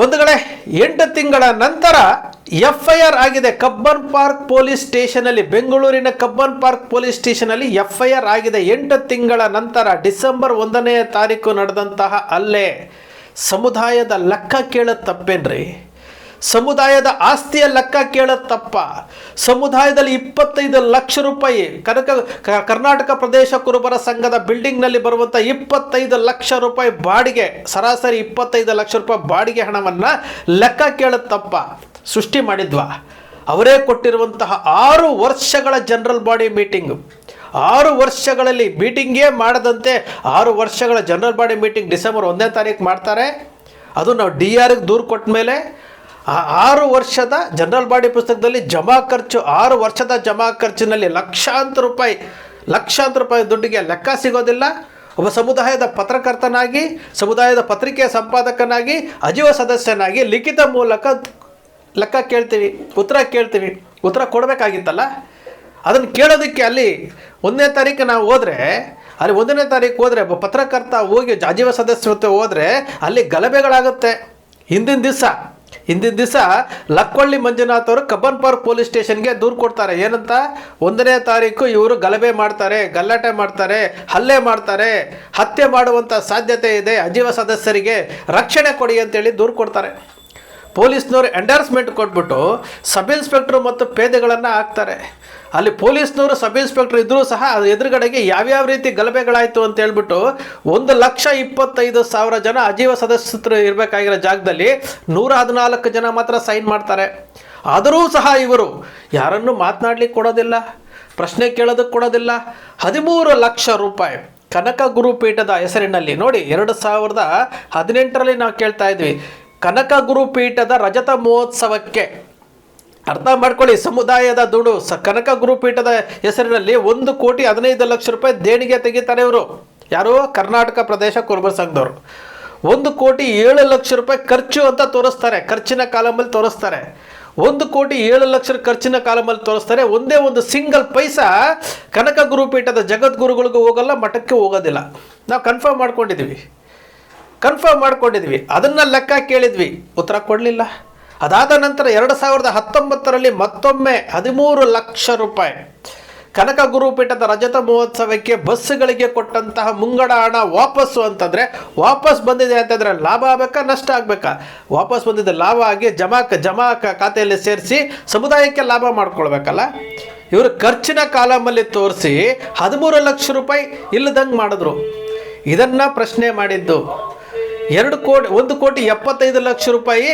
ಬಂಧುಗಳೇ, ಎಂಟು ತಿಂಗಳ ನಂತರ ಎಫ್ ಐ ಆರ್ ಆಗಿದೆ. ಕಬ್ಬನ್ ಪಾರ್ಕ್ ಪೊಲೀಸ್ ಸ್ಟೇಷನಲ್ಲಿ ಬೆಂಗಳೂರಿನ ಕಬ್ಬನ್ ಪಾರ್ಕ್ ಪೊಲೀಸ್ ಸ್ಟೇಷನಲ್ಲಿ ಎಫ್ ಐ ಆರ್ ಆಗಿದೆ. ಎಂಟು ತಿಂಗಳ ನಂತರ ಡಿಸೆಂಬರ್ ಒಂದನೇ ತಾರೀಕು ನಡೆದಂತಹ ಅಲ್ಲೇ ಸಮುದಾಯದ ಲೆಕ್ಕ ಕೇಳೋದು ತಪ್ಪೇನ್ರಿ? ಸಮುದಾಯದ ಆಸ್ತಿಯ ಲೆಕ್ಕ ಕೇಳುತ್ತಪ್ಪ. ತಪ್ಪ ಸಮುದಾಯದಲ್ಲಿ ಇಪ್ಪತ್ತೈದು ಲಕ್ಷ ರೂಪಾಯಿ, ಕನಕ ಕರ್ನಾಟಕ ಪ್ರದೇಶ ಕುರುಬರ ಸಂಘದ ಬಿಲ್ಡಿಂಗ್ನಲ್ಲಿ ಬರುವಂಥ ಇಪ್ಪತ್ತೈದು ಲಕ್ಷ ರೂಪಾಯಿ ಬಾಡಿಗೆ, ಸರಾಸರಿ ಇಪ್ಪತ್ತೈದು ಲಕ್ಷ ರೂಪಾಯಿ ಬಾಡಿಗೆ ಹಣವನ್ನು ಲೆಕ್ಕ ಕೇಳುತ್ತಪ್ಪ. ತಪ್ಪ ಸೃಷ್ಟಿ ಮಾಡಿದ್ವಾ. ಅವರೇ ಕೊಟ್ಟಿರುವಂತಹ ಆರು ವರ್ಷಗಳ ಜನರಲ್ ಬಾಡಿ ಮೀಟಿಂಗು. ಆರು ವರ್ಷಗಳಲ್ಲಿ ಮೀಟಿಂಗೇ ಮಾಡದಂತೆ ಆರು ವರ್ಷಗಳ ಜನರಲ್ ಬಾಡಿ ಮೀಟಿಂಗ್ ಡಿಸೆಂಬರ್ ಒಂದನೇ ತಾರೀಕು ಮಾಡ್ತಾರೆ. ಅದು ನಾವು ಡಿ ಆರ್ಗೆ ದೂರು ಕೊಟ್ಟ ಮೇಲೆ ಆ ಆರು ವರ್ಷದ ಜನರಲ್ ಬಾಡಿ ಪುಸ್ತಕದಲ್ಲಿ ಜಮಾ ಖರ್ಚು, ಆರು ವರ್ಷದ ಜಮಾ ಖರ್ಚಿನಲ್ಲಿ ಲಕ್ಷಾಂತರ ರೂಪಾಯಿ ಲಕ್ಷಾಂತರ ರೂಪಾಯಿ ದುಡ್ಡಿಗೆ ಲೆಕ್ಕ ಸಿಗೋದಿಲ್ಲ. ಒಬ್ಬ ಸಮುದಾಯದ ಪತ್ರಕರ್ತನಾಗಿ, ಸಮುದಾಯದ ಪತ್ರಿಕೆಯ ಸಂಪಾದಕನಾಗಿ, ಅಜೀವ ಸದಸ್ಯನಾಗಿ ಲಿಖಿತ ಮೂಲಕ ಲೆಕ್ಕ ಕೇಳ್ತೀವಿ, ಉತ್ತರ ಕೇಳ್ತೀವಿ. ಉತ್ತರ ಕೊಡಬೇಕಾಗಿತ್ತಲ್ಲ? ಅದನ್ನು ಕೇಳೋದಕ್ಕೆ ಅಲ್ಲಿ ಒಂದನೇ ತಾರೀಕು ನಾವು ಹೋದರೆ, ಅಲ್ಲಿ ಒಂದನೇ ತಾರೀಕು ಹೋದರೆ ಒಬ್ಬ ಪತ್ರಕರ್ತ ಹೋಗಿ ಅಜೀವ ಸದಸ್ಯತೆ ಹೋದರೆ ಅಲ್ಲಿ ಗಲಭೆಗಳಾಗುತ್ತೆ. ಹಿಂದಿನ ದಿವಸ ಹಿಂದಿನ ದಿವಸ ಲಕ್ಕೊಳ್ಳಿ ಮಂಜುನಾಥ್ ಅವರು ಕಬ್ಬನ್ ಪಾರ್ಕ್ ಪೊಲೀಸ್ ಸ್ಟೇಷನ್ಗೆ ದೂರು ಕೊಡ್ತಾರೆ. ಏನಂತ? ಒಂದನೇ ತಾರೀಕು ಇವರು ಗಲಭೆ ಮಾಡ್ತಾರೆ ಗಲ್ಲಾಟೆ ಮಾಡ್ತಾರೆ, ಹಲ್ಲೆ ಮಾಡ್ತಾರೆ, ಹತ್ಯೆ ಮಾಡುವಂಥ ಸಾಧ್ಯತೆ ಇದೆ, ಅಜೀವ ಸದಸ್ಯರಿಗೆ ರಕ್ಷಣೆ ಕೊಡಿ ಅಂತೇಳಿ ದೂರು ಕೊಡ್ತಾರೆ. ಪೊಲೀಸ್ನವರು ಎಂಡರ್ಸ್ಮೆಂಟ್ ಕೊಟ್ಬಿಟ್ಟು ಸಬ್ ಇನ್ಸ್ಪೆಕ್ಟ್ರು ಮತ್ತು ಪೇದೆಗಳನ್ನು ಹಾಕ್ತಾರೆ. ಅಲ್ಲಿ ಪೊಲೀಸ್ನವರು ಸಬ್ ಇನ್ಸ್ಪೆಕ್ಟರ್ ಇದ್ದರೂ ಸಹ ಎದುರುಗಡೆಗೆ ಯಾವ್ಯಾವ ರೀತಿ ಗಲಭೆಗಳಾಯಿತು ಅಂತ ಹೇಳ್ಬಿಟ್ಟು ಒಂದು ಲಕ್ಷ ಇಪ್ಪತ್ತೈದು ಸಾವಿರ ಜನ ಅಜೀವ ಸದಸ್ಯರು ಇರಬೇಕಾಗಿರೋ ಜಾಗದಲ್ಲಿ ನೂರ ಹದಿನಾಲ್ಕು ಜನ ಮಾತ್ರ ಸೈನ್ ಮಾಡ್ತಾರೆ. ಆದರೂ ಸಹ ಇವರು ಯಾರನ್ನು ಮಾತನಾಡ್ಲಿಕ್ಕೆ ಕೊಡೋದಿಲ್ಲ, ಪ್ರಶ್ನೆ ಕೇಳೋದಕ್ಕೆ ಕೊಡೋದಿಲ್ಲ. ಹದಿಮೂರು ಲಕ್ಷ ರೂಪಾಯಿ ಕನಕ ಗುರುಪೀಠದ ಹೆಸರಿನಲ್ಲಿ ನೋಡಿ ಎರಡು ಸಾವಿರದ ಹದಿನೆಂಟರಲ್ಲಿ ನಾವು ಕೇಳ್ತಾ ಇದ್ವಿ. ಕನಕ ಗುರುಪೀಠದ ರಜತ ಮಹೋತ್ಸವಕ್ಕೆ ಅರ್ಥ ಮಾಡ್ಕೊಳ್ಳಿ, ಸಮುದಾಯದ ದುಡು. ಸ ಕನಕ ಗುರುಪೀಠದ ಹೆಸರಿನಲ್ಲಿ ಒಂದು ಕೋಟಿ ಹದಿನೈದು ಲಕ್ಷ ರೂಪಾಯಿ ದೇಣಿಗೆ ತೆಗಿತಾರೆ ಇವರು. ಯಾರು? ಕರ್ನಾಟಕ ಪ್ರದೇಶ ಕುರುಬ ಸಂಘದವರು. ಒಂದು ಕೋಟಿ ಏಳು ಲಕ್ಷ ರೂಪಾಯಿ ಖರ್ಚು ಅಂತ ತೋರಿಸ್ತಾರೆ. ಖರ್ಚಿನ ಕಾಲಮಲ್ಲಿ ತೋರಿಸ್ತಾರೆ. ಒಂದು ಕೋಟಿ ಏಳು ಲಕ್ಷ ಖರ್ಚಿನ ಕಾಲಮಲ್ಲಿ ತೋರಿಸ್ತಾರೆ. ಒಂದೇ ಒಂದು ಸಿಂಗಲ್ ಪೈಸಾ ಕನಕ ಗುರುಪೀಠದ ಜಗದ್ಗುರುಗಳಿಗೂ ಹೋಗಲ್ಲ, ಮಠಕ್ಕೆ ಹೋಗೋದಿಲ್ಲ. ನಾವು ಕನ್ಫರ್ಮ್ ಮಾಡ್ಕೊಂಡಿದ್ವಿ ಕನ್ಫರ್ಮ್ ಮಾಡ್ಕೊಂಡಿದ್ವಿ ಅದನ್ನು ಲೆಕ್ಕ ಕೇಳಿದ್ವಿ. ಉತ್ತರ ಕೊಡಲಿಲ್ಲ. ಅದಾದ ನಂತರ ಎರಡು ಸಾವಿರದ ಹತ್ತೊಂಬತ್ತರಲ್ಲಿ ಮತ್ತೊಮ್ಮೆ ಹದಿಮೂರು ಲಕ್ಷ ರೂಪಾಯಿ. ಕನಕ ಗುರುಪೀಠದ ರಜತ ಮಹೋತ್ಸವಕ್ಕೆ ಬಸ್ಸುಗಳಿಗೆ ಕೊಟ್ಟಂತಹ ಮುಂಗಡ ಹಣ ವಾಪಸ್ಸು ಅಂತಂದರೆ ವಾಪಸ್ ಬಂದಿದೆ ಅಂತಂದರೆ ಲಾಭ ಆಗಬೇಕಾ, ನಷ್ಟ ಆಗಬೇಕಾ? ವಾಪಸ್ ಬಂದಿದ್ದ ಲಾಭ ಆಗಿ ಜಮಾ ಜಮಾ ಖಾತೆಯಲ್ಲಿ ಸೇರಿಸಿ ಸಮುದಾಯಕ್ಕೆ ಲಾಭ ಮಾಡ್ಕೊಳ್ಬೇಕಲ್ಲ? ಇವರು ಖರ್ಚಿನ ಕಾಲಮಲ್ಲಿ ತೋರಿಸಿ ಹದಿಮೂರು ಲಕ್ಷ ರೂಪಾಯಿ ಇಲ್ಲದಂಗೆ ಮಾಡಿದ್ರು. ಇದನ್ನು ಪ್ರಶ್ನೆ ಮಾಡಿದ್ದು. ಎರಡು ಕೋಟಿ, ಒಂದು ಕೋಟಿ ಎಪ್ಪತ್ತೈದು ಲಕ್ಷ ರೂಪಾಯಿ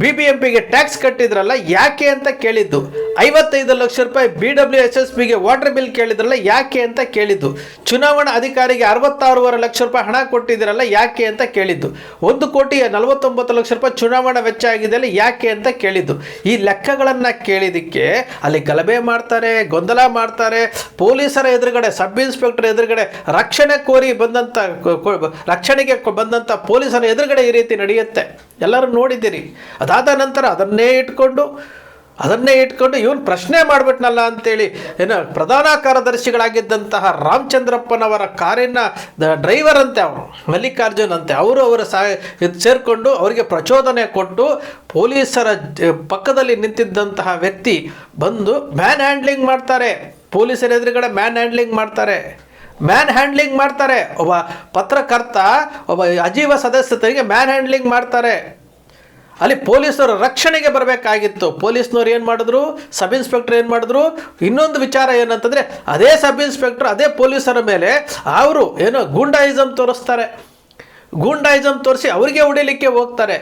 ಬಿ ಬಿ ಎಂ ಪಿಗೆ ಟ್ಯಾಕ್ಸ್ ಕಟ್ಟಿದ್ರಲ್ಲ, ಯಾಕೆ ಅಂತ ಕೇಳಿದ್ದು? ಐವತ್ತೈದು ಲಕ್ಷ ರೂಪಾಯಿ ಬಿ ಡಬ್ಲ್ಯೂ ಎಸ್ ಎಸ್ ಬಿಗೆ ವಾಟರ್ ಬಿಲ್ ಕೇಳಿದ್ರಲ್ಲ, ಯಾಕೆ ಅಂತ ಕೇಳಿದ್ದು? ಚುನಾವಣಾ ಅಧಿಕಾರಿಗೆ ಅರವತ್ತಾರೂವರೆ ಲಕ್ಷ ರೂಪಾಯಿ ಹಣ ಕೊಟ್ಟಿದ್ದೀರಲ್ಲ, ಯಾಕೆ ಅಂತ ಕೇಳಿದ್ದು? ಒಂದು ಕೋಟಿ ನಲವತ್ತೊಂಬತ್ತು ಲಕ್ಷ ರೂಪಾಯಿ ಚುನಾವಣಾ ವೆಚ್ಚ ಆಗಿದೆಯಲ್ಲ ಯಾಕೆ ಅಂತ ಕೇಳಿದ್ದು? ಈ ಲೆಕ್ಕಗಳನ್ನು ಕೇಳಿದ್ದಕ್ಕೆ ಅಲ್ಲಿ ಗಲಭೆ ಮಾಡ್ತಾರೆ, ಗೊಂದಲ ಮಾಡ್ತಾರೆ, ಪೊಲೀಸರ ಎದುರುಗಡೆ ಸಬ್ ಇನ್ಸ್ಪೆಕ್ಟರ್ ಎದುರುಗಡೆ ರಕ್ಷಣೆ ಕೋರಿ ಬಂದಂಥ ರಕ್ಷಣೆಗೆ ಬಂದಂಥ ಪೊಲೀಸರ ಎದುರುಗಡೆ ಈ ರೀತಿ ನಡೆಯುತ್ತೆ. ಎಲ್ಲರೂ ನೋಡಿದ್ದೀರಿ. ಅದಾದ ನಂತರ ಅದನ್ನೇ ಇಟ್ಕೊಂಡು ಅದನ್ನೇ ಇಟ್ಕೊಂಡು ಇವನು ಪ್ರಶ್ನೆ ಮಾಡಿಬಿಟ್ನಲ್ಲ ಅಂತೇಳಿ, ಏನು ಪ್ರಧಾನ ಕಾರ್ಯದರ್ಶಿಗಳಾಗಿದ್ದಂತಹ ರಾಮಚಂದ್ರಪ್ಪನವರ ಕಾರಿನ ಡ್ರೈವರ್ ಅಂತೆ ಅವರು ಮಲ್ಲಿಕಾರ್ಜುನ್ ಅಂತೆ, ಅವರು ಅವರ ಸಾ, ಇದು ಸೇರಿಕೊಂಡು ಅವರಿಗೆ ಪ್ರಚೋದನೆ ಕೊಟ್ಟು ಪೊಲೀಸರ ಪಕ್ಕದಲ್ಲಿ ನಿಂತಿದ್ದಂತಹ ವ್ಯಕ್ತಿ ಬಂದು ಮ್ಯಾನ್ ಹ್ಯಾಂಡ್ಲಿಂಗ್ ಮಾಡ್ತಾರೆ. ಪೊಲೀಸರ ಎದುರುಗಡೆ ಮ್ಯಾನ್ ಹ್ಯಾಂಡ್ಲಿಂಗ್ ಮಾಡ್ತಾರೆ. ಮ್ಯಾನ್ ಹ್ಯಾಂಡ್ಲಿಂಗ್ ಮಾಡ್ತಾರೆ. ಒಬ್ಬ ಪತ್ರಕರ್ತ, ಒಬ್ಬ ಅಜೀವ ಸದಸ್ಯತೆಗೆ ಮ್ಯಾನ್ ಹ್ಯಾಂಡ್ಲಿಂಗ್ ಮಾಡ್ತಾರೆ. ಅಲ್ಲಿ ಪೊಲೀಸರು ರಕ್ಷಣೆಗೆ ಬರಬೇಕಾಗಿತ್ತು. ಪೊಲೀಸ್ನವ್ರು ಏನು ಮಾಡಿದ್ರು? ಸಬ್ ಇನ್ಸ್ಪೆಕ್ಟರ್ ಏನು ಮಾಡಿದ್ರು? ಇನ್ನೊಂದು ವಿಚಾರ ಏನಂತಂದರೆ, ಅದೇ ಸಬ್ ಇನ್ಸ್ಪೆಕ್ಟರ್, ಅದೇ ಪೊಲೀಸರ ಮೇಲೆ ಅವರು ಏನೋ ಗೂಂಡಾಯಿಸಮ್ ತೋರಿಸ್ತಾರೆ. ಗೂಂಡಾಯಿಸಮ್ ತೋರಿಸಿ ಅವರಿಗೆ ಹೊಡಿಲಿಕ್ಕೆ ಹೋಗ್ತಾರೆ.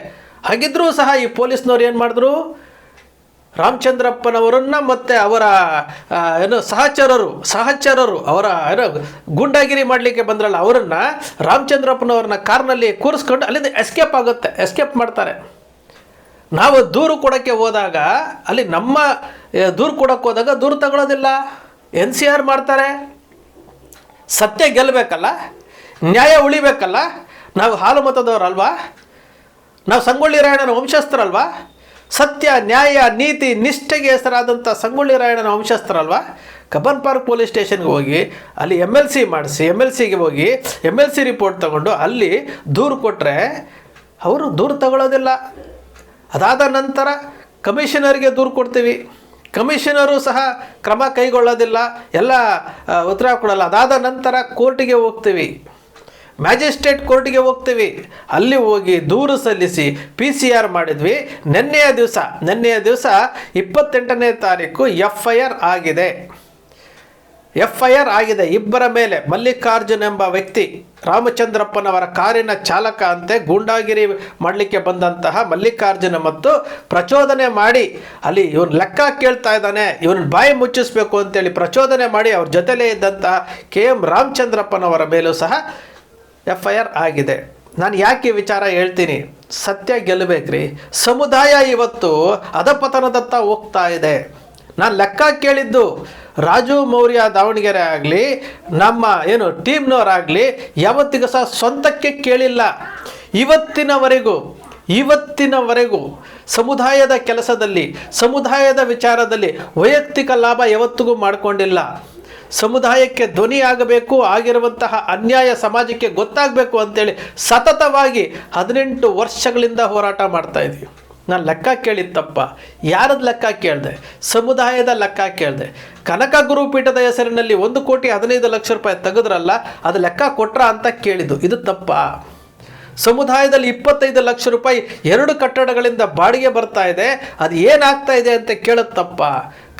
ಹಾಗಿದ್ರೂ ಸಹ ಈ ಪೊಲೀಸ್ನವ್ರು ಏನು ಮಾಡಿದ್ರು? ರಾಮಚಂದ್ರಪ್ಪನವರನ್ನ ಮತ್ತು ಅವರ ಏನು ಸಹಚರರು ಸಹಚರರು ಅವರ ಏನೋ ಗುಂಡಾಗಿರಿ ಮಾಡಲಿಕ್ಕೆ ಬಂದ್ರಲ್ಲ, ಅವರನ್ನು ರಾಮಚಂದ್ರಪ್ಪನವ್ರನ್ನ ಕಾರ್ನಲ್ಲಿ ಕೂರಿಸ್ಕೊಂಡು ಅಲ್ಲಿಂದ ಎಸ್ಕೇಪ್ ಆಗುತ್ತೆ. ಎಸ್ಕೇಪ್ ಮಾಡ್ತಾರೆ. ನಾವು ದೂರು ಕೊಡೋಕ್ಕೆ ಹೋದಾಗ, ಅಲ್ಲಿ ನಮ್ಮ ದೂರು ಕೊಡೋಕ್ಕೆ ಹೋದಾಗ ದೂರು ತಗೊಳ್ಳೋದಿಲ್ಲ ಎನ್ ಸಿ ಆರ್ ಮಾಡ್ತಾರೆ. ಸತ್ಯ ಗೆಲ್ಲಬೇಕಲ್ಲ ನ್ಯಾಯ ಉಳಿಬೇಕಲ್ಲ, ನಾವು ಹಾಲು ಮತದವರಲ್ವಾ? ನಾವು ಸಂಗೊಳ್ಳಿ ರಾಯಣ್ಣನ ವಂಶಸ್ಥರಲ್ವಾ? ಸತ್ಯ, ನ್ಯಾಯ, ನೀತಿ, ನಿಷ್ಠೆಗೆ ಹೆಸರಾದಂಥ ಸಂಗೊಳ್ಳಿ ರಾಯಣ್ಣನ ವಂಶಸ್ಥರಲ್ವಾ? ಕಬ್ಬನ್ ಪಾರ್ಕ್ ಪೊಲೀಸ್ ಸ್ಟೇಷನ್ಗೆ ಹೋಗಿ, ಅಲ್ಲಿ ಎಂ ಎಲ್ ಸಿ ಮಾಡಿಸಿ ಎಂ ಎಲ್ ಸಿಗೆ ಹೋಗಿ ಎಂ ಎಲ್ ಸಿ ರಿಪೋರ್ಟ್ ತಗೊಂಡು ಅಲ್ಲಿ ದೂರು ಕೊಟ್ಟರೆ ಅವರು ದೂರು ತಗೊಳ್ಳೋದಿಲ್ಲ ಅದಾದ ನಂತರ ಕಮಿಷನರ್ಗೆ ದೂರು ಕೊಡ್ತೀವಿ. ಕಮಿಷನರು ಸಹ ಕ್ರಮ ಕೈಗೊಳ್ಳೋದಿಲ್ಲ. ಎಲ್ಲ ಉತ್ತರ ಕೊಡಲ್ಲ. ಅದಾದ ನಂತರ ಕೋರ್ಟಿಗೆ ಹೋಗ್ತೀವಿ. ಮ್ಯಾಜಿಸ್ಟ್ರೇಟ್ ಕೋರ್ಟಿಗೆ ಹೋಗ್ತೀವಿ. ಅಲ್ಲಿ ಹೋಗಿ ದೂರು ಸಲ್ಲಿಸಿ ಪಿ ಸಿ ಆರ್ ಮಾಡಿದ್ವಿ. ನಿನ್ನೆಯ ದಿವಸ ನಿನ್ನೆಯ ದಿವಸ ಇಪ್ಪತ್ತೆಂಟನೇ ತಾರೀಕು ಎಫ್ ಐ ಆರ್ ಆಗಿದೆ. ಎಫ್ ಐ ಆರ್ ಆಗಿದೆ. ಇಬ್ಬರ ಮೇಲೆ ಮಲ್ಲಿಕಾರ್ಜುನ್ ಎಂಬ ವ್ಯಕ್ತಿ ರಾಮಚಂದ್ರಪ್ಪನವರ ಕಾರಿನ ಚಾಲಕ ಅಂತೆ ಗೂಂಡಾಗಿರಿ ಮಾಡಲಿಕ್ಕೆ ಬಂದಂತಹ ಮಲ್ಲಿಕಾರ್ಜುನ ಮತ್ತು ಪ್ರಚೋದನೆ ಮಾಡಿ ಅಲ್ಲಿ ಇವನು ಲೆಕ್ಕ ಕೇಳ್ತಾ ಇದ್ದಾನೆ. ಇವನ ಬಾಯಿ ಮುಚ್ಚಿಸ್ಬೇಕು ಅಂತೇಳಿ ಪ್ರಚೋದನೆ ಮಾಡಿ ಅವ್ರ ಜೊತೆಲೇ ಇದ್ದಂತಹ ಕೆ ಎಂ ರಾಮಚಂದ್ರಪ್ಪನವರ ಮೇಲೂ ಸಹ ಎಫ್ ಐ ಆರ್ ಆಗಿದೆ. ನಾನು ಯಾಕೆ ವಿಚಾರ ಹೇಳ್ತೀನಿ? ಸತ್ಯ ಗೆಲ್ಲಬೇಕ್ರಿ ಸಮುದಾಯ ಇವತ್ತು ಅಧಪತನದತ್ತ ಹೋಗ್ತಾ ಇದೆ. ನಾನು ಲೆಕ್ಕ ಕೇಳಿದ್ದು ರಾಜು ಮೌರ್ಯ ದಾವಣಗೆರೆ ಆಗಲಿ, ನಮ್ಮ ಏನು ಟೀಮ್ನವರಾಗಲಿ, ಯಾವತ್ತಿಗೂ ಸಹ ಸ್ವಂತಕ್ಕೆ ಕೇಳಿಲ್ಲ. ಇವತ್ತಿನವರೆಗೂ ಇವತ್ತಿನವರೆಗೂ ಸಮುದಾಯದ ಕೆಲಸದಲ್ಲಿ, ಸಮುದಾಯದ ವಿಚಾರದಲ್ಲಿ ವೈಯಕ್ತಿಕ ಲಾಭ ಯಾವತ್ತಿಗೂ ಮಾಡಿಕೊಂಡಿಲ್ಲ. ಸಮುದಾಯಕ್ಕೆ ಧ್ವನಿಯಾಗಬೇಕು ಆಗಿರುವಂತಹ ಅನ್ಯಾಯ ಸಮಾಜಕ್ಕೆ ಗೊತ್ತಾಗಬೇಕು ಅಂತೇಳಿ ಸತತವಾಗಿ ಹದಿನೆಂಟು ವರ್ಷಗಳಿಂದ ಹೋರಾಟ ಮಾಡ್ತಾ ಇದ್ದೀವಿ ನಾನು ಲೆಕ್ಕ ಕೇಳಿತ್ತಪ್ಪ ಯಾರದ್ದು ಲೆಕ್ಕ ಕೇಳಿದೆ? ಸಮುದಾಯದ ಲೆಕ್ಕ ಕೇಳಿದೆ. ಕನಕ ಗುರುಪೀಠದ ಹೆಸರಿನಲ್ಲಿ ಒಂದು ಕೋಟಿ ಹದಿನೈದು ಲಕ್ಷ ರೂಪಾಯಿ ತೆಗೆದ್ರಲ್ಲ, ಅದು ಲೆಕ್ಕ ಕೊಟ್ರ ಅಂತ ಕೇಳಿದ್ದು. ಇದು ತಪ್ಪ? ಸಮುದಾಯದಲ್ಲಿ ಇಪ್ಪತ್ತೈದು ಲಕ್ಷ ರೂಪಾಯಿ ಎರಡು ಕಟ್ಟಡಗಳಿಂದ ಬಾಡಿಗೆ ಬರ್ತಾ ಇದೆ, ಅದು ಏನಾಗ್ತಾ ಇದೆ ಅಂತ ಕೇಳೋದು ತಪ್ಪ?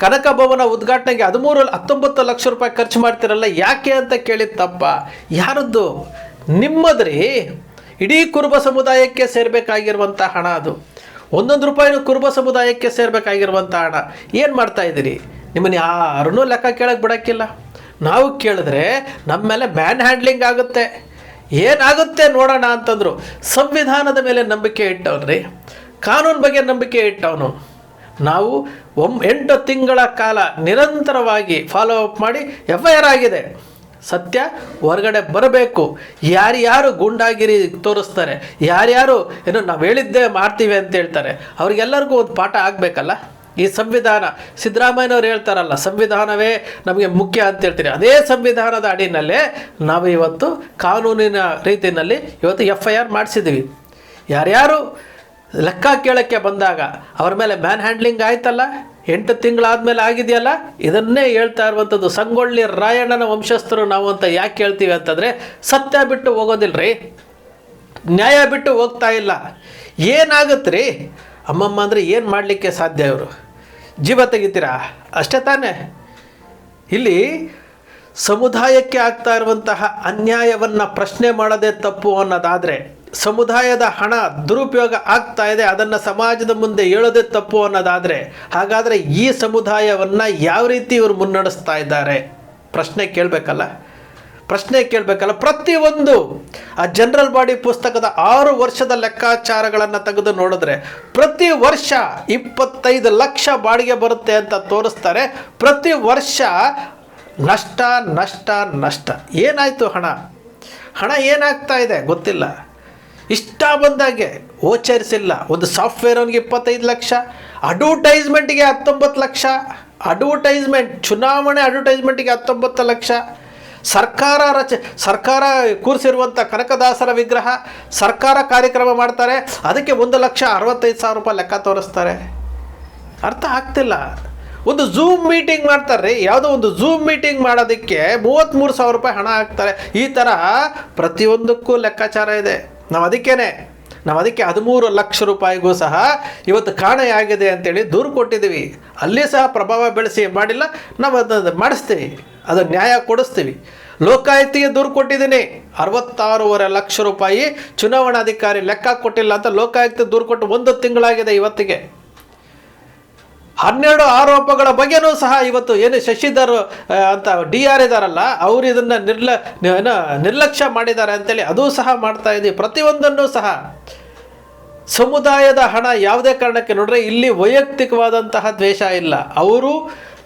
ಕನಕ ಭವನ ಉದ್ಘಾಟನೆಗೆ ಹದಿಮೂರು, ಹತ್ತೊಂಬತ್ತು ಲಕ್ಷ ರೂಪಾಯಿ ಖರ್ಚು ಮಾಡ್ತಿರಲ್ಲ, ಯಾಕೆ ಅಂತ ಕೇಳಿದ ತಪ್ಪ? ಯಾರದ್ದು? ನಿಮ್ಮದ್ರಿ? ಇಡೀ ಕುರುಬ ಸಮುದಾಯಕ್ಕೆ ಸೇರಬೇಕಾಗಿರುವಂಥ ಹಣ ಅದು. ಒಂದೊಂದು ರೂಪಾಯಿನೂ ಕುರುಬ ಸಮುದಾಯಕ್ಕೆ ಸೇರಬೇಕಾಗಿರುವಂಥ ಹಣ. ಏನು ಮಾಡ್ತಾ ಇದ್ದೀರಿ? ನಿಮ್ಮನ್ನು ಯಾರನ್ನೂ ಲೆಕ್ಕ ಕೇಳಕ್ಕೆ ಬಿಡೋಕ್ಕಿಲ್ಲ. ನಾವು ಕೇಳಿದ್ರೆ ನಮ್ಮ ಮೇಲೆ ಮ್ಯಾನ್ ಹ್ಯಾಂಡ್ಲಿಂಗ್ ಆಗುತ್ತೆ. ಏನಾಗುತ್ತೆ ನೋಡೋಣ ಅಂತಂದರು ಸಂವಿಧಾನದ ಮೇಲೆ ನಂಬಿಕೆ ಇಟ್ಟವನ್ರಿ ಕಾನೂನು ಬಗ್ಗೆ ನಂಬಿಕೆ ಇಟ್ಟವನು. ನಾವು ಒಮ್ ಎಂಟು ತಿಂಗಳ ಕಾಲ ನಿರಂತರವಾಗಿ ಫಾಲೋ ಅಪ್ ಮಾಡಿ ಎಫ್ ಐ ಆರ್ ಆಗಿದೆ. ಸತ್ಯ ಹೊರಗಡೆ ಬರಬೇಕು. ಯಾರ್ಯಾರು ಗೂಂಡಾಗಿರಿ ತೋರಿಸ್ತಾರೆ, ಯಾರ್ಯಾರು ಏನೋ ನಾವು ಹೇಳಿದ್ದೇ ಮಾಡ್ತೀವಿ ಅಂತ ಹೇಳ್ತಾರೆ, ಅವ್ರಿಗೆಲ್ಲರಿಗೂ ಒಂದು ಪಾಠ ಆಗಬೇಕಲ್ಲ? ಈ ಸಂವಿಧಾನ, ಸಿದ್ದರಾಮಯ್ಯನವ್ರು ಹೇಳ್ತಾರಲ್ಲ, ಸಂವಿಧಾನವೇ ನಮಗೆ ಮುಖ್ಯ ಅಂತ ಹೇಳ್ತೀರಿ. ಅದೇ ಸಂವಿಧಾನದ ಅಡಿನಲ್ಲೇ ನಾವು ಇವತ್ತು ಕಾನೂನಿನ ರೀತಿಯಲ್ಲಿ ಇವತ್ತು ಎಫ್ ಐ ಆರ್ ಮಾಡಿಸಿದ್ದೀವಿ ಯಾರ್ಯಾರು ಲೆಕ್ಕ ಕೇಳೋಕ್ಕೆ ಬಂದಾಗ, ಅವ್ರ ಮೇಲೆ ಮ್ಯಾನ್ ಹ್ಯಾಂಡ್ಲಿಂಗ್ ಆಯ್ತಲ್ಲ? ಎಂಟು ತಿಂಗಳಾದ್ಮೇಲೆ ಆಗಿದೆಯಲ್ಲ? ಇದನ್ನೇ ಹೇಳ್ತಾ ಇರುವಂಥದ್ದು ಸಂಗೊಳ್ಳಿ ರಾಯಣ್ಣನ ವಂಶಸ್ಥರು ನಾವು ಅಂತ ಯಾಕೆ ಹೇಳ್ತೀವಿ ಅಂತಂದರೆ, ಸತ್ಯ ಬಿಟ್ಟು ಹೋಗೋದಿಲ್ರಿ. ನ್ಯಾಯ ಬಿಟ್ಟು ಹೋಗ್ತಾ ಇಲ್ಲ. ಏನಾಗುತ್ತೆ ರೀ ಅಮ್ಮಮ್ಮ ಅಂದರೆ ಏನು ಮಾಡಲಿಕ್ಕೆ ಸಾಧ್ಯ ಇವರು? ಜೀವ ತೆಗಿತೀರಾ? ಅಷ್ಟೇ ತಾನೇ. ಇಲ್ಲಿ ಸಮುದಾಯಕ್ಕೆ ಆಗ್ತಾ ಇರುವಂತಹ ಅನ್ಯಾಯವನ್ನು ಪ್ರಶ್ನೆ ಮಾಡೋದೇ ತಪ್ಪು ಅನ್ನೋದಾದರೆ ಸಮುದಾಯದ ಹಣ ದುರುಪಯೋಗ ಆಗ್ತಾ ಇದೆ, ಅದನ್ನು ಸಮಾಜದ ಮುಂದೆ ಹೇಳೋದೇ ತಪ್ಪು ಅನ್ನೋದಾದರೆ, ಹಾಗಾದರೆ ಈ ಸಮುದಾಯವನ್ನು ಯಾವ ರೀತಿ ಇವರು ಮುನ್ನಡೆಸ್ತಾ ಇದ್ದಾರೆ? ಪ್ರಶ್ನೆ ಕೇಳಬೇಕಲ್ಲ? ಪ್ರಶ್ನೆ ಕೇಳಬೇಕಲ್ಲ? ಪ್ರತಿಯೊಂದು, ಆ ಜನರಲ್ ಬಾಡಿ ಪುಸ್ತಕದ ಆರು ವರ್ಷದ ಲೆಕ್ಕಾಚಾರಗಳನ್ನು ತೆಗೆದು ನೋಡಿದ್ರೆ, ಪ್ರತಿ ವರ್ಷ ಇಪ್ಪತ್ತೈದು ಲಕ್ಷ ಬಾಡಿಗೆ ಬರುತ್ತೆ ಅಂತ ತೋರಿಸ್ತಾರೆ. ಪ್ರತಿ ವರ್ಷ ನಷ್ಟ ನಷ್ಟ ನಷ್ಟ. ಏನಾಯಿತು ಹಣ? ಹಣ ಏನಾಗ್ತಾ ಇದೆ? ಗೊತ್ತಿಲ್ಲ. ಇಷ್ಟ ಬಂದಾಗೆ ಓಚರಿಸಿಲ್ಲ ಒಂದು ಸಾಫ್ಟ್ವೇರ್ ಅವನಿಗೆ ಇಪ್ಪತ್ತೈದು ಲಕ್ಷ ಅಡ್ವರ್ಟೈಸ್ಮೆಂಟಿಗೆ ಹತ್ತೊಂಬತ್ತು ಲಕ್ಷ ಅಡ್ವರ್ಟೈಸ್ಮೆಂಟ್ ಚುನಾವಣೆ ಅಡ್ವರ್ಟೈಸ್ಮೆಂಟಿಗೆ ಹತ್ತೊಂಬತ್ತು ಲಕ್ಷ, ಸರ್ಕಾರ ರಚ, ಸರ್ಕಾರ ಕೂರಿಸಿರುವಂಥ ಕನಕದಾಸರ ವಿಗ್ರಹ ಸರ್ಕಾರ ಕಾರ್ಯಕ್ರಮ ಮಾಡ್ತಾರೆ, ಅದಕ್ಕೆ ಒಂದು ಲಕ್ಷ ಅರವತ್ತೈದು ಸಾವಿರ ರೂಪಾಯಿ ಲೆಕ್ಕ ತೋರಿಸ್ತಾರೆ. ಅರ್ಥ ಆಗ್ತಿಲ್ಲ. ಒಂದು ಝೂಮ್ ಮೀಟಿಂಗ್ ಮಾಡ್ತಾರೆ ಯಾವುದೋ ಒಂದು ಝೂಮ್ ಮೀಟಿಂಗ್ ಮಾಡೋದಕ್ಕೆ ಮೂವತ್ತ್ಮೂರು ಸಾವಿರ ರೂಪಾಯಿ ಹಣ ಹಾಕ್ತಾರೆ. ಈ ಥರ ಪ್ರತಿಯೊಂದಕ್ಕೂ ಲೆಕ್ಕಾಚಾರ ಇದೆ. ನಾವು ಅದಕ್ಕೇನೆ, ನಾವು ಅದಕ್ಕೆ ಹದಿಮೂರು ಲಕ್ಷ ರೂಪಾಯಿಗೂ ಸಹ ಇವತ್ತು ಕಾಣೆಯಾಗಿದೆ ಅಂತೇಳಿ ದೂರು ಕೊಟ್ಟಿದ್ದೀವಿ. ಅಲ್ಲಿ ಸಹ ಪ್ರಭಾವ ಬೆಳೆಸಿ ಮಾಡಿಲ್ಲ, ನಾವು ಅದನ್ನು ಮಾಡಿಸ್ತೀವಿ. ಅದು ನ್ಯಾಯ ಕೊಡಿಸ್ತೀವಿ. ಲೋಕಾಯುಕ್ತಿಗೆ ದೂರು ಕೊಟ್ಟಿದ್ದೀನಿ. ಅರವತ್ತಾರೂವರೆ ಲಕ್ಷ ರೂಪಾಯಿ ಚುನಾವಣಾಧಿಕಾರಿ ಲೆಕ್ಕ ಕೊಟ್ಟಿಲ್ಲ ಅಂತ ಲೋಕಾಯುಕ್ತ ದೂರು ಕೊಟ್ಟು ಒಂದು ತಿಂಗಳಾಗಿದೆ ಇವತ್ತಿಗೆ. ಹನ್ನೆರಡು ಆರೋಪಗಳ ಬಗ್ಗೆನೂ ಸಹ ಇವತ್ತು ಏನು ಶಶಿಧರ್ ಅಂತ ಡಿ ಆರ್ ಇದಾರಲ್ಲ, ಅವರು ಇದನ್ನು ನಿರ್ಲ ನಿರ್ಲಕ್ಷ್ಯ ಮಾಡಿದ್ದಾರೆ ಅಂತೇಳಿ ಅದೂ ಸಹ ಮಾಡ್ತಾ ಇದ್ದೀವಿ. ಪ್ರತಿಯೊಂದನ್ನು ಸಹ ಸಮುದಾಯದ ಹಣ ಯಾವುದೇ ಕಾರಣಕ್ಕೆ ನೋಡ್ರೆ ಇಲ್ಲಿ ವೈಯಕ್ತಿಕವಾದಂತಹ ದ್ವೇಷ ಇಲ್ಲ. ಅವರು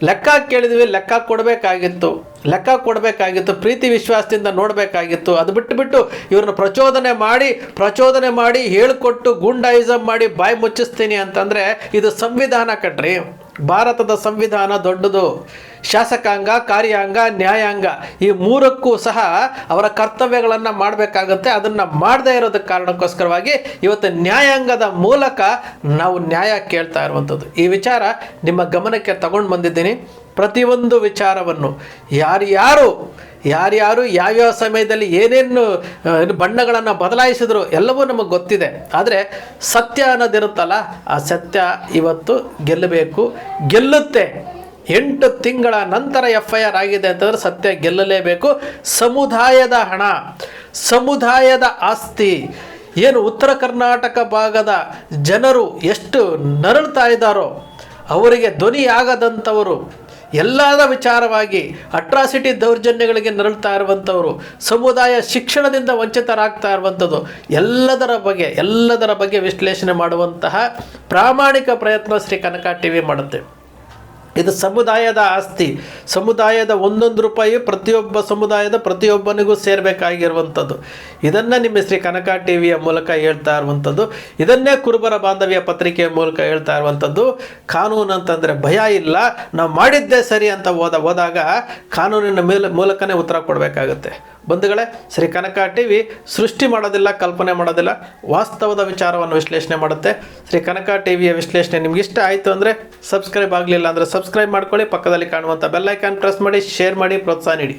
ಲೆಕ್ಕ ಕೇಳಿದ್ವಿ, ಲೆಕ್ಕ ಕೊಡಬೇಕಾಗಿತ್ತು ಲೆಕ್ಕ ಕೊಡಬೇಕಾಗಿತ್ತು, ಪ್ರೀತಿ ವಿಶ್ವಾಸದಿಂದ ನೋಡಬೇಕಾಗಿತ್ತು. ಅದು ಬಿಟ್ಟು ಬಿಟ್ಟು ಇವ್ರನ್ನ ಪ್ರಚೋದನೆ ಮಾಡಿ ಪ್ರಚೋದನೆ ಮಾಡಿ ಹೇಳಿಕೊಟ್ಟು ಗೂಂಡಾಯಿಸಮ್ ಮಾಡಿ ಬಾಯಿ ಮುಚ್ಚಿಸ್ತೀನಿ ಅಂತಂದರೆ ಇದು ಸಂವಿಧಾನ ಕಟ್ರಿ ಭಾರತದ ಸಂವಿಧಾನ ದೊಡ್ಡದು. ಶಾಸಕಾಂಗ, ಕಾರ್ಯಾಂಗ, ನ್ಯಾಯಾಂಗ ಈ ಮೂರಕ್ಕೂ ಸಹ ಅವರ ಕರ್ತವ್ಯಗಳನ್ನು ಮಾಡಬೇಕಾಗುತ್ತೆ. ಅದನ್ನು ಮಾಡದೇ ಇರೋದಕ್ಕೆ ಕಾರಣಕ್ಕೋಸ್ಕರವಾಗಿ ಇವತ್ತು ನ್ಯಾಯಾಂಗದ ಮೂಲಕ ನಾವು ನ್ಯಾಯ ಕೇಳ್ತಾ ಇರುವಂಥದ್ದು. ಈ ವಿಚಾರ ನಿಮ್ಮ ಗಮನಕ್ಕೆ ತಗೊಂಡು ಬಂದಿದ್ದೀನಿ. ಪ್ರತಿಯೊಂದು ವಿಚಾರವನ್ನು ಯಾರ್ಯಾರು ಯಾರ್ಯಾರು ಯಾವ್ಯಾವ ಸಮಯದಲ್ಲಿ ಏನೇನು ಬಣ್ಣಗಳನ್ನು ಬದಲಾಯಿಸಿದ್ರು ಎಲ್ಲವೂ ನಮಗೆ ಗೊತ್ತಿದೆ. ಆದರೆ ಸತ್ಯ ಅನ್ನೋದಿರುತ್ತಲ್ಲ, ಆ ಸತ್ಯ ಇವತ್ತು ಗೆಲ್ಲಬೇಕು. ಗೆಲ್ಲುತ್ತೆ. ಎಂಟು ತಿಂಗಳ ನಂತರ ಎಫ್ ಐ ಆರ್ ಆಗಿದೆ ಅಂತಂದ್ರೆ ಸತ್ಯ ಗೆಲ್ಲಲೇಬೇಕು. ಸಮುದಾಯದ ಹಣ, ಸಮುದಾಯದ ಆಸ್ತಿ, ಏನು ಉತ್ತರ ಕರ್ನಾಟಕ ಭಾಗದ ಜನರು ಎಷ್ಟು ನರಳ್ತಾ ಇದ್ದಾರೋ, ಅವರಿಗೆ ಧ್ವನಿಯಾಗದಂಥವರು ಎಲ್ಲದ ವಿಚಾರವಾಗಿ ಅಟ್ರಾಸಿಟಿ ದೌರ್ಜನ್ಯಗಳಿಗೆ ನರಳ್ತಾ ಇರುವಂಥವರು, ಸಮುದಾಯ ಶಿಕ್ಷಣದಿಂದ ವಂಚಿತರಾಗ್ತಾ ಇರುವಂಥದ್ದು, ಎಲ್ಲದರ ಬಗ್ಗೆ ಎಲ್ಲದರ ಬಗ್ಗೆ ವಿಶ್ಲೇಷಣೆ ಮಾಡುವಂತಹ ಪ್ರಾಮಾಣಿಕ ಪ್ರಯತ್ನ ಶ್ರೀ ಕನಕ ಟಿ ವಿ ಮಾಡುತ್ತೆ. ಇದು ಸಮುದಾಯದ ಆಸ್ತಿ. ಸಮುದಾಯದ ಒಂದೊಂದು ರೂಪಾಯಿ ಪ್ರತಿಯೊಬ್ಬ ಸಮುದಾಯದ ಪ್ರತಿಯೊಬ್ಬನಿಗೂ ಸೇರಬೇಕಾಗಿರುವಂಥದ್ದು. ಇದನ್ನು ನಿಮ್ಮ ಶ್ರೀ ಕನಕ ಟಿ ವಿಯ ಮೂಲಕ ಹೇಳ್ತಾ ಇರುವಂಥದ್ದು. ಇದನ್ನೇ ಕುರುಬರ ಬಾಂಧವ್ಯ ಪತ್ರಿಕೆಯ ಮೂಲಕ ಹೇಳ್ತಾ ಇರುವಂಥದ್ದು. ಕಾನೂನು ಅಂತಂದರೆ ಭಯ ಇಲ್ಲ. ನಾವು ಮಾಡಿದ್ದೇ ಸರಿ ಅಂತ ಹೋದ ಹೋದಾಗ ಕಾನೂನಿನ ಮೇಲೆ ಮೂಲಕನೇ ಉತ್ತರ ಕೊಡಬೇಕಾಗುತ್ತೆ. ಬಂಧುಗಳೇ ಶ್ರೀ ಕನಕ ಟಿ ವಿ ಸೃಷ್ಟಿ ಮಾಡೋದಿಲ್ಲ, ಕಲ್ಪನೆ ಮಾಡೋದಿಲ್ಲ, ವಾಸ್ತವದ ವಿಚಾರವನ್ನು ವಿಶ್ಲೇಷಣೆ ಮಾಡುತ್ತೆ. ಶ್ರೀ ಕನಕ ಟಿ ವಿಯ ವಿಶ್ಲೇಷಣೆ ನಿಮ್ಗೆ ಇಷ್ಟ ಆಯಿತು ಅಂದರೆ ಸಬ್ಸ್ಕ್ರೈಬ್ ಆಗಲಿಲ್ಲ ಅಂದರೆ ಸಬ್ಸ್ಕ್ರೈಬ್ ಮಾಡ್ಕೊಳ್ಳಿ. ಪಕ್ಕದಲ್ಲಿ ಕಾಣುವಂಥ ಬೆಲ್ಲೈಕಾನ್ ಪ್ರೆಸ್ ಮಾಡಿ, ಶೇರ್ ಮಾಡಿ, ಪ್ರೋತ್ಸಾಹ ನೀಡಿ.